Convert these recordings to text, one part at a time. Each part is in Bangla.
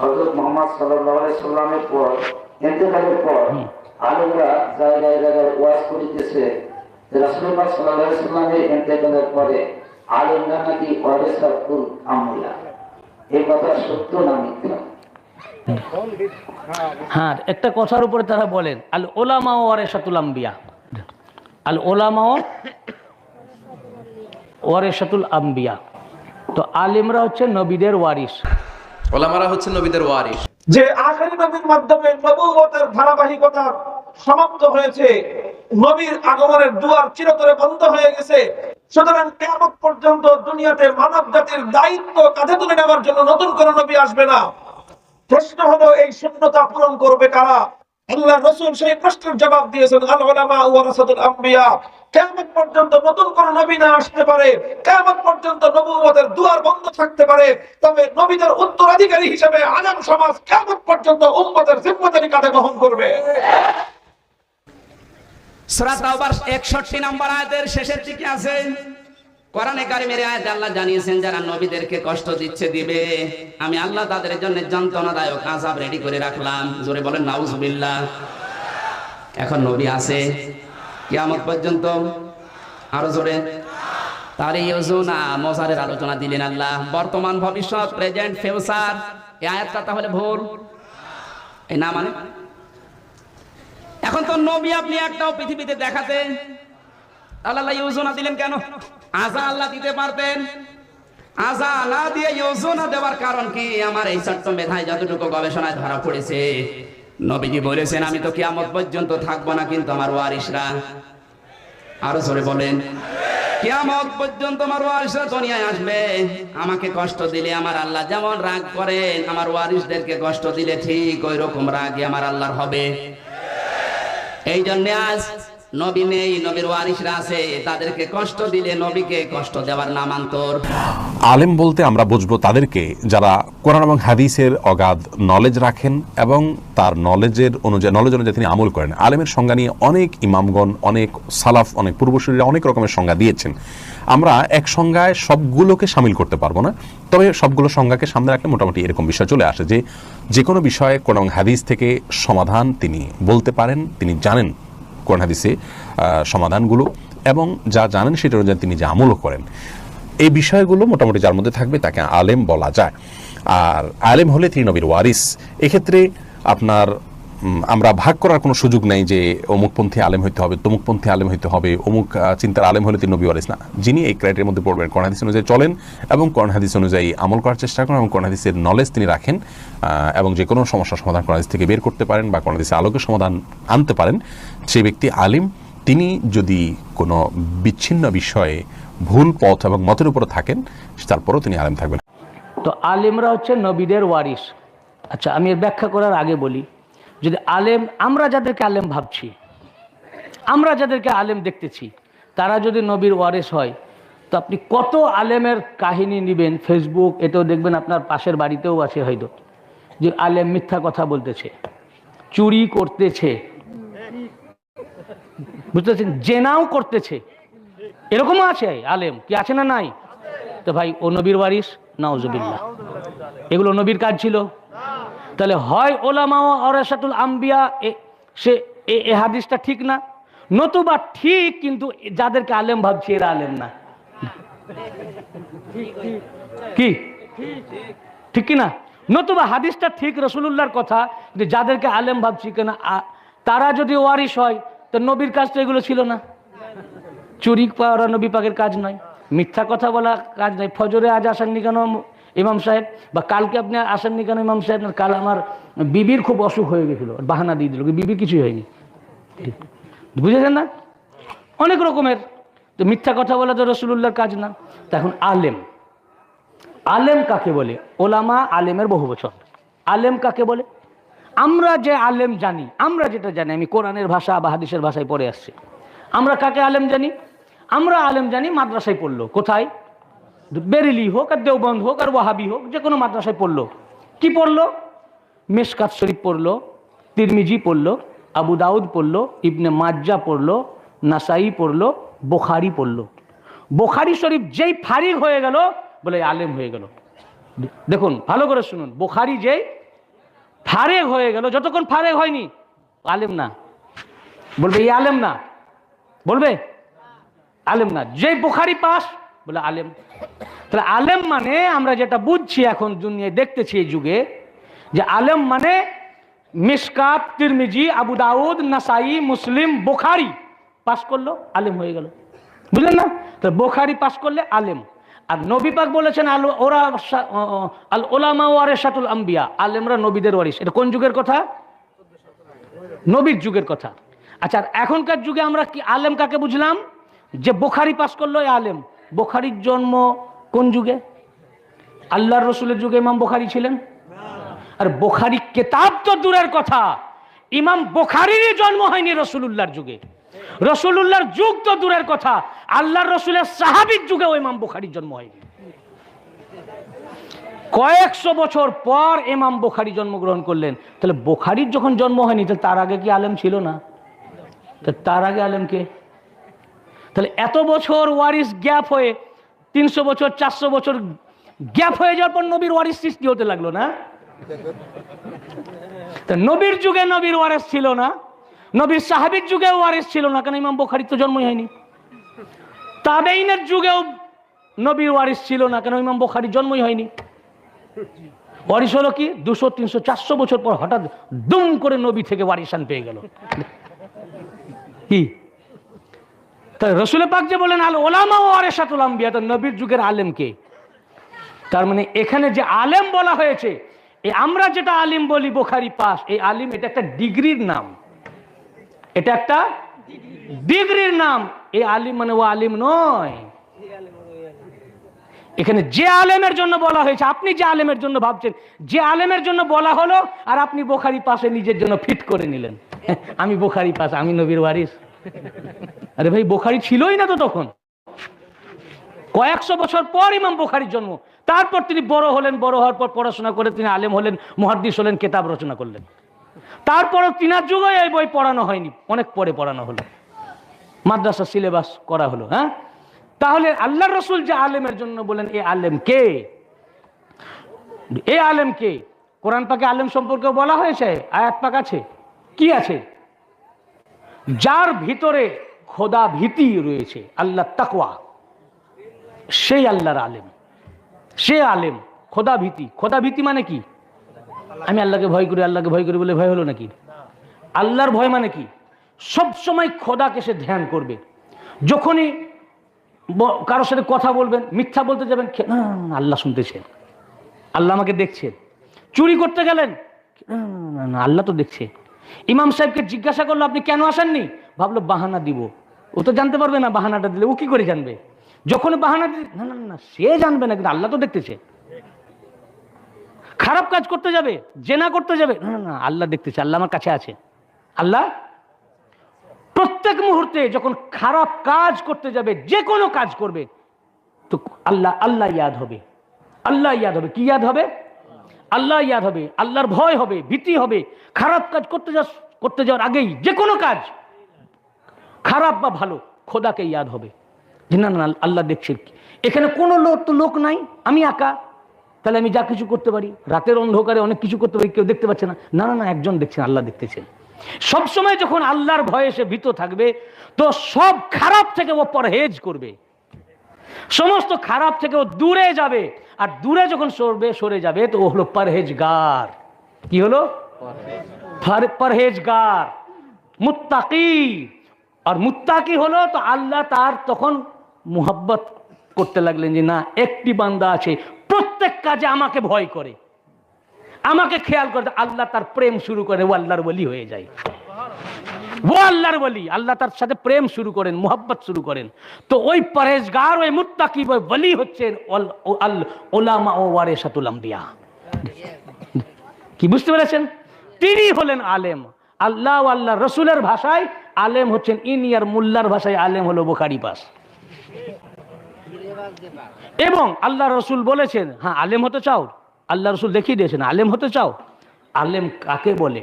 হজরত মোহাম্মদ সাল্লাহ সাল্লামের পর ইন্তেকালের পর আলেমরা জায়গায় জায়গায় ওয়াজ করিতেছে যে রাসূলুল্লাহ সাল্লাল্লাহু আলাইহি সাল্লামের ইন্তেকালের পরে আলেমরা নাকি আমলা। এই কথা সত্য না মিথ্যা? হ্যাঁ একটা কথার উপরে তারা বলেন আল ওলামা ও ওয়ারেসাতুল আম্বিয়া। আল ওলামা ওয়ারেসাতুল আম্বিয়া। তো আলিমরা হচ্ছে নবীদের ওয়ারিস ওলামারা হচ্ছে নবীদের ওয়ারিস যে আখেরি নবীর মাধ্যমে নবুয়তের ধারাবাহিকতা সমাপ্ত হয়েছে, নবীর আগমনের দুয়ার চিরতরে বন্ধ হয়ে গেছে। সুতরাং কেমন পর্যন্ত দুনিয়াতে মানব জাতির দায়িত্ব কাঁধে তুলে নেওয়ার জন্য নতুন কোন নবী আসবে না। প্রশ্ন হলো এই শূন্যতা পূরণ করবে কারা? আল্লাহ রসুল সেই প্রশ্নের জবাব দিয়েছেন, আল উলামা ওয়ারাসাতুল আম্বিয়া কিয়ামত পর্যন্ত নতুন কোন নবী না আসতে পারে, কিয়ামত পর্যন্ত নবুয়তের দুয়ার বন্ধ থাকতে পারে, তবে নবীদের উত্তরাধিকারী হিসেবে আলেম সমাজ কিয়ামত পর্যন্ত উম্মতের জিম্মাদারি কাঁধে বহন করবে। সূরা তাওবার 61 নম্বর আয়াতের শেষের দিকে আছে কোরআনে কারিমের আয়াতে আল্লাহ জানিয়েছেন, যারা নবীদেরকে কষ্ট দিচ্ছে দিবে, আমি আল্লাহ তাদের জন্য যন্ত্রণাদায়ক আযাব রেডি করে রাখলাম। জোরে বলেন, নাউজুবিল্লাহ। এখন নবী আছে। কিয়ামত পর্যন্ত আরও জোরে। তার এই ইউজুনা মোজারের আলোচনা দিলেন আল্লাহ। বর্তমান ভবিষ্যৎ প্রেজেন্ট ফিউচার এই আয়াতটা তাহলে ভুল। এই না মানে? এখন তো নবী আপনি একটাও পৃথিবীতে তাহলে আল্লাহ ইউজনা দিলেন কেন? আজা আল্লাহ দিতে পারতেন। আজা না দিয়ে ইউজনা দেওয়ার কারণ কি? আমার এই মেধায় যতটুকু গবেষণায় ধরা পড়েছে। নবীজি বলেছেন, আমি তো কিয়ামত পর্যন্ত থাকব না, কিন্তু আমার ওয়ারিসরা আরও জোরে বলেন, কিয়ামত পর্যন্ত আমার ওয়ারিসরা দুনিয়ায় আসবে। আমাকে কষ্ট দিলে আমার আল্লাহ যেমন রাগ করেন, আমার ওয়ারিসদেরকে কষ্ট দিলে ঠিক ওই রকম রাগই আমার আল্লাহর হবে। এই জন্য আজ নবী নেই, নবীর ওয়ারিসরা আছে, তাদেরকে কষ্ট দিলে নবীকে কষ্ট দেওয়ার নামান্তর। আলেম বলতে আমরা বুঝব তাদেরকে যারা কোরআন এবং হাদিসের অগাধ নলেজ রাখেন এবং তার নলেজের অনুযায়ী নলেজ অনুযায়ী তিনি আমল করেন। আলেমের সংজ্ঞা নিয়ে অনেক ইমামগণ, অনেক সালাফ, অনেক পূর্বসূরীরা অনেক রকমের সংজ্ঞা দিয়েছেন। আমরা এক সংজ্ঞায় সবগুলোকে সামিল করতে পারব না, তবে সবগুলো সংজ্ঞাকে সামনে রাখলে মোটামুটি এরকম বিষয় চলে আসে যে যে কোনো বিষয়ে কোরআন হাদিস থেকে সমাধান তিনি বলতে পারেন, তিনি জানেন। কোরআন হাদিসে সমাধানগুলো এবং যা জানেন সেটা অনুযায়ী তিনি যে আমলও করেন। এই বিষয়গুলো মোটামুটি যার মধ্যে থাকবে তাকে আলেম বলা যায়। আর আলেম হলে তিনি নবীর ওয়ারিস। এক্ষেত্রে আপনার আমরা ভাগ করার কোনো সুযোগ নেই যে অমুকপন্থী আলেম হইতে হবে, তমুকপন্থী আলেম হইতে হবে, অমুক চিন্তার আলেম হলে তিনি নবী ওয়ারিস না। যিনি এই ক্রাইটেরিয়ার মধ্যে পড়বেন, কোরআন অনুযায়ী চলেন এবং কোরআন অনুযায়ী আমল করার চেষ্টা করেন এবং কোরআন নলেজ তিনি রাখেন এবং যে কোনো সমস্যার সমাধান কোরআন থেকে বের করতে পারেন বা কোরআন আলোকের সমাধান আনতে পারেন, সেই ব্যক্তি আলিম। তিনি যদি কোনো বিচ্ছিন্ন বিষয়ে ভুল পথ এবং মতের উপরে থাকেন, তারপরেও তিনি আলেম থাকবেন। তো আলেমরা হচ্ছে নবীদের ওয়ারিস। আচ্ছা আমি এর ব্যাখ্যা করার আগে বলি যদি আলেম, আমরা যাদেরকে আলেম ভাবছি, আমরা যাদেরকে আলেম দেখতেছি, তারা যদি নবীর ওয়ারেস হয়, তো আপনি কত আলেমের কাহিনী নেবেন? ফেসবুক এতেও দেখবেন আপনার পাশের বাড়িতেও আছে হয়তো, যে আলেম মিথ্যা কথা বলতেছে, চুরি করতেছে। বুঝতেছেন জেনাও করতেছে। এরকমও আছে আলেম, কি আছে না নাই? তো ভাই, ও নবীর ওয়ারিস, নাউজুবিল্লাহ। এগুলো নবীর কাজ ছিল। তাহলে হয় ওলামা অরাসাতুল আম্বিয়া সে, এ- হাদিসটা ঠিক না? নতুবা ঠিক, কিন্তু যাদেরকে আলেম ভাবছি এরা আলেম না। কি? ঠিক কি না? নতুবা হাদিসটা ঠিক রসুলুল্লাহর কথা, যে যাদেরকে আলেম ভাবছি কেন তারা যদি ওয়ারিস হয়, তো নবীর কাজ তো এগুলো ছিল না। চুরি করা নবী পাকের কাজ নয়। মিথ্যা কথা বলা কাজ নয়। ফজরে আজ আসেননি কেন? ইমাম সাহেব, বা কালকে আপনি আসেননি কেন ইমাম সাহেব? কাল আমার বিবির খুব অসুখ হয়ে গেছিল বাহানা দিয়ে দিল বিবির কিছুই হয়নি। বুঝেছেন না? অনেক রকমের। তো মিথ্যা কথা বলা তো রসুল্লাহর কাজ না। তা এখন আলেম। আলেম কাকে বলে? ওলামা আলেমের বহু বছর আলেম কাকে বলে? আমরা যে আলেম জানি, আমরা যেটা জানি, আমি কোরআনের ভাষা বা হাদিসের ভাষায় পড়ে আসছি। আমরা কাকে আলেম জানি? আমরা আলেম জানি মাদ্রাসায় পড়ল। কোথায়? বেরেলি হোক আর দেওবন্দ হোক আর ওয়াহাবি হোক, যে কোনো মাদ্রাসায় পড়ল। কি পড়ল? মেশকাত শরীফ পড়ল, তিরমিজি পড়ল, আবু দাউদ পড়ল, ইবনে মাজ্জা পড়ল, নাসাই পড়ল, বোখারি পড়ল। বোখারি শরীফ যেই ফারিগ হয়ে গেল, বলে আলেম হয়ে গেল। দেখুন, ভালো করে শুনুন। বোখারি যেই ফারেক হয়ে গেল, যতক্ষণ ফারেক হয়নি, আলেম না। বলবে, এই আলেম না। বলবে, আলেম না। যে বোখারি পাস বলে, আলেম। তাহলে আলেম মানে আমরা যেটা বুঝছি এখন দুনিয়ায় দেখতেছি এই যুগে, যে আলেম মানে মিসকাত, তিরমিজি, আবু দাউদ, নাসাই, মুসলিম, বোখারি পাস করল, আলেম হয়ে গেল। বুঝলেন না? তো বোখারি পাস করলে আলেম। আর নবী পাক বলেছেন, আল ওরা আল ওলামা ওয়ারে ওয়ারেসাতুল আম্বিয়া। আলেমরা নবীদের ওয়ারিস এটা কোন যুগের কথা? নবীর যুগের কথা। আচ্ছা এখনকার যুগে আমরা কি আলেম কাকে বুঝলাম? যে বোখারি পাস করল আলেম। বোখারির জন্ম কোন যুগে? আল্লাহর রসুলের যুগে ইমাম বোখারি ছিলেন? আর বোখারি কেতাব তো দূরের কথা। ইমাম বোখারিরই জন্ম হয়নি রসুলুল্লাহর যুগে। রসুলুল্লাহর যুগ তো দূরের কথা। আল্লাহর রসুলের সাহাবির যুগেও ইমাম বোখারির জন্ম হয়নি। কয়েকশো বছর পর ইমাম বোখারি জন্মগ্রহণ করলেন। তাহলে বোখারির যখন জন্ম হয়নি, তাহলে তার আগে কি আলেম ছিল না? তার আগে আলেম কে? তাহলে এত বছর ওয়ারিস গ্যাপ হয়ে, তিনশো বছর, চারশো বছর গ্যাপ হয়ে যাওয়ার পর নবীর ওয়ারিস সৃষ্টি হতে লাগল না? নবীর যুগে নবীর ওয়ারিস ছিল না, নবীর সাহাবির যুগে ওয়ারিস ছিল না কারণ ইমাম বোখারির তো জন্মই হয়নি? তাবেইনের যুগেও নবীর ওয়ারিস ছিল না, কেন ইমাম বোখারির জন্মই হয়নি? ওয়ারিস হলো কি? দুশো, তিনশো, চারশো বছর পর হঠাৎ দুম করে নবী থেকে ওয়ারিসান পেয়ে গেল। কি? তাই রসুলের পাক যে বলেন, আল ওলামা ও আরেসাতুল আম্বিয়া তো নবীর যুগের আলেমকে তার মানে এখানে যে আলেম বলা হয়েছে, এই আমরা যেটা আলিম বলি বোখারি পাস, এই আলিম এটা একটা ডিগ্রির নাম। এটা একটা ডিগ্রির নাম। এই আলিম মানে ও আলিম নয়। এখানে যে আলেমের জন্য বলা হয়েছে, আপনি যে আলেমের জন্য ভাবছেন, যে আলেমের জন্য বলা হলো, আর আপনি বোখারি পাশে নিজের জন্য ফিট করে নিলেন। আমি বোখারি পাস, আমি নবীর ওয়ারিস। আরে ভাই, বোখারি ছিলই না তো তখন। কয়েকশো বছর পর ইমাম বোখারির জন্ম। তারপর তিনি বড় হলেন, বড় হওয়ার পর পড়াশোনা করে তিনি আলেম হলেন, মহাদ্দিস হলেন, কেতাব রচনা করলেন। তারপরও তিনার যুগে এই বই পড়ানো হয়নি, অনেক পরে পড়ানো হলো। মাদ্রাসা সিলেবাস করা হলো হ্যাঁ? তাহলে আল্লাহ রসুল যে আলেমের জন্য বলেন এ আলেম কে? এ আলেম কে? কোরআন পাকে আলেম সম্পর্কে বলা হয়েছে, আয়াত পাক আছে। কি আছে? যার ভিতরে খোদা ভীতি রয়েছে, আল্লাহ তাকওয়া। সেই আল্লাহর আলেম। সে আলেম, খোদা ভীতি। খোদা ভীতি মানে কি? আমি আল্লাহকে ভয় করি, আল্লাহকে ভয় করি বলে ভয় হলো নাকি? আল্লাহর ভয় মানে কি? সব সময় খোদাকে সে ধ্যান করবে। যখনই কারোর সাথে কথা বলবেন, মিথ্যা বলতে যাবেন আল্লাহ শুনতেছেন। আল্লাহ আমাকে দেখছেন। চুরি করতে গেলেন আল্লাহ তো দেখছে। ইমাম সাহেবকে জিজ্ঞাসা করল, আপনি কেন আসেননি? ভাবলো, বাহানা দিব। ও তো জানতে পারবে না বাহানাটা দিলে ও কি করে জানবে? যখন বাহানা দিলে না না না, সে জানবে না কিন্তু আল্লাহ তো দেখতেছে। খারাপ কাজ করতে যাবে জেনা করতে যাবে না না, না আল্লাহ দেখতেছে আল্লাহ আমার কাছে আছে। আল্লাহ প্রত্যেক মুহূর্তে যখন খারাপ কাজ করতে যাবে যে কোনো কাজ করবে তো আল্লাহ আল্লাহ ইয়াদ হবে। আল্লাহ ইয়াদ হবে কি ইয়াদ হবে? আল্লাহ ইয়াদ হবে আল্লাহর ভয় হবে ভীতি হবে। খারাপ কাজ করতে যা করতে যাওয়ার আগেই যে কোনো কাজ খারাপ বা ভালো খোদাকে ইয়াদ হবে। যে না না আল্লাহ দেখছে এখানে কোনো লোক তো লোক নাই আমি একা। তাহলে আমি যা কিছু করতে পারি রাতের অন্ধকারে অনেক কিছু করতে পারি কেউ দেখতে পাচ্ছে না। না না না একজন দেখছেন আল্লাহ দেখতেছেন। সব সময় যখন আল্লাহর ভয়ে সে ভীত থাকবে তো সব খারাপ থেকে ও পরহেজ করবে। সমস্ত খারাপ থেকে ও দূরে যাবে আর দূরে যখন সরবে সরে যাবে তো ও হলো পরহেজগার। কি হলো? পর- পরহেজগার। মুত্তাকি আর মুত্তাকি হলো তো আল্লাহ তার তখন মুহাব্বত করতে লাগলেন যে, না, একটি বান্দা আছে, প্রত্যেক কাজে আমাকে ভয় করে। আমাকে খেয়াল করে, আল্লাহ তার প্রেম শুরু করে ও আল্লাহর বলি হয়ে যায়। ও আল্লাহর বলি আল্লাহ তার সাথে প্রেম শুরু করেন, মোহাব্বত শুরু করেন। তো ওই পরেজগার ওই মুত্তাকি, ওই বলি হচ্ছেন ওলামা ও ওয়ারেসাতুল আম্বিয়া। কি বুঝতে পেরেছেন? তিনি হলেন আলেম। আল্লাহ আল্লাহ রসুলের ভাষায় আলেম হচ্ছেন ইনিয়ার মুল্লার ভাষায় আলেম হলো বোখারি পাস। এবং আল্লাহ রসুল বলেছেন হ্যাঁ আলেম হতে চাও? আল্লাহ রসুল দেখিয়ে দিয়েছেন, আলেম হতে চাও? আলেম কাকে বলে?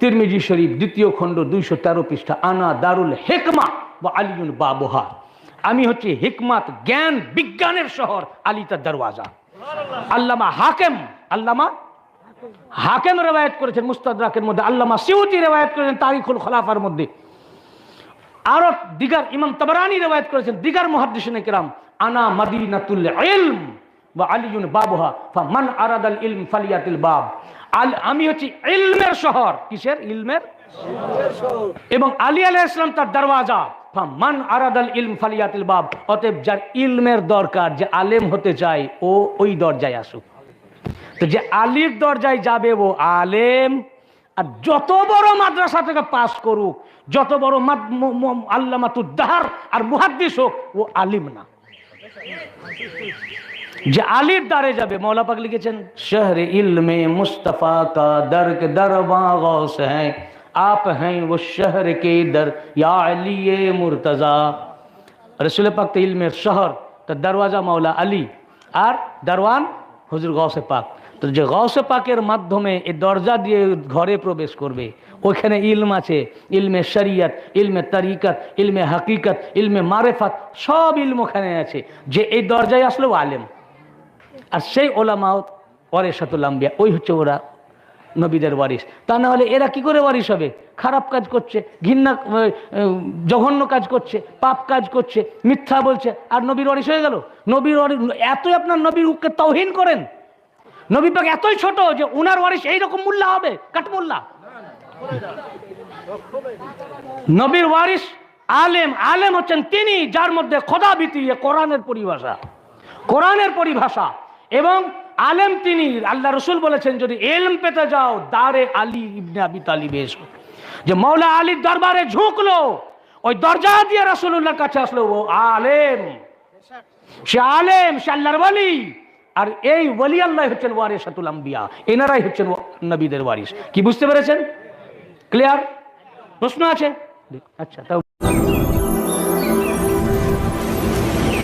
তিরমিজি শরীফ দ্বিতীয় খণ্ড দুইশো তেরো পৃষ্ঠা, আনা দারুল হেকমা বা আলিউন বাবুহা। আমি হচ্ছে হিকমাত, জ্ঞান, বিজ্ঞানের শহর, আলী তার দরওয়াজা। আল্লামা হাকেম, আল্লামা হাকেম রেওয়ায়ত করেছেন মুস্তাদরাকের মধ্যে, আল্লামা সিউতি রেওয়ায়ত করেছেন তারিখুল খলাফার মধ্যে। আরও দিগার ইমাম তাবারানি রেওয়ায়ত করেছেন, দিগার মুহাদ্দিসিনে কিরাম, আনা মাদিনাতুল ইলম ওয়া আলিয়ুন বাবুহা, ফামান আরাদাল ইলম ফালিয়াতিল বাব। আল, আমি হচ্ছি ইলমের শহর। কিসের? ইলমের এবং আলী আলাইহিস তার দরওয়াজা, ফামান আরাদাল ইলম ফালিয়াতিল বাব। অতএব যার ইলমের দরকার, যে আলেম হতে চায়, ও ওই দরজায় আসুক। তো যে আলির দরজায় যাবে ও আলেম, আর যত বড় মাদ্রাসা থেকে পাশ করুক, যত বড় আল্লামাতুদ্দাহার আর মুহাদ্দিস হোক, ও আলিম না। যে আলির দ্বারে যাবে মৌলা পাক লিখেছেন, শহর ইলমে মুস্তফা কা দর্ক দরবা গৌস হ্যাঁ آپ ہیں وہ شہر کے در یا علی مرتضی رسول پاک تو علم شہر تو دروازہ مولا আর দারওয়ান হুজুর গাউসে পাক। তো যে গৌসে পাকের মাধ্যমে এই দরজা দিয়ে ঘরে প্রবেশ করবে, ওইখানে ইলম আছে, ইলমে শরিয়ত, ইলমে তরিকত, ইলমে হাকিকত, ইলমে মারেফাত, সব ইলম ওখানে আছে। যে এই দরজায় আসলো আলেম। আর সেই ওলামাও ওয়ারেসাতুল আম্বিয়া, ওই হচ্ছে ওরা নবীদের ওয়ারিস। তা না হলে এরা কি করে ওয়ারিস হবে? খারাপ কাজ করছে, ঘৃণা জঘন্য কাজ করছে, পাপ কাজ করছে, মিথ্যা বলছে, আর নবীর ওয়ারিস হয়ে গেল? নবীর ওয়ারিস, এতই আপনার নবীর উককে তৌহিন করেন। নবী পাক এতই ছোট যে উনার ওয়ারিস এইরকম মোল্লা হবে? কাঠমোল্লা নবীর ওয়ারিস আলেম আলেম হচ্ছেন তিনি, যার মধ্যে খোদাবিতি এ কোরআনের পরিভাষা। কোরআনের পরিভাষা। এবং আলেম তিনি, আল্লাহ রসুল বলেছেন, যদি এলম পেতে যাও, দারে আলী ইবনে আবি তালিবে এসো। যে মৌলা আলীর দরবারে ঝুঁকলো, ওই দরজা দিয়ে রসুল্লাহর কাছে আসলো, ও আলেম। সে আলেম, সে আল্লাহর ওয়ালি। আর এই ওয়ালি আল্লাহ হচ্ছেন ওয়ারিসাতুল আম্বিয়া। এনারাই হচ্ছেন নবীদের ওয়ারিস। কি বুঝতে পেরেছেন? ক্লিয়ার প্রশ্ন আছে? আচ্ছা তাও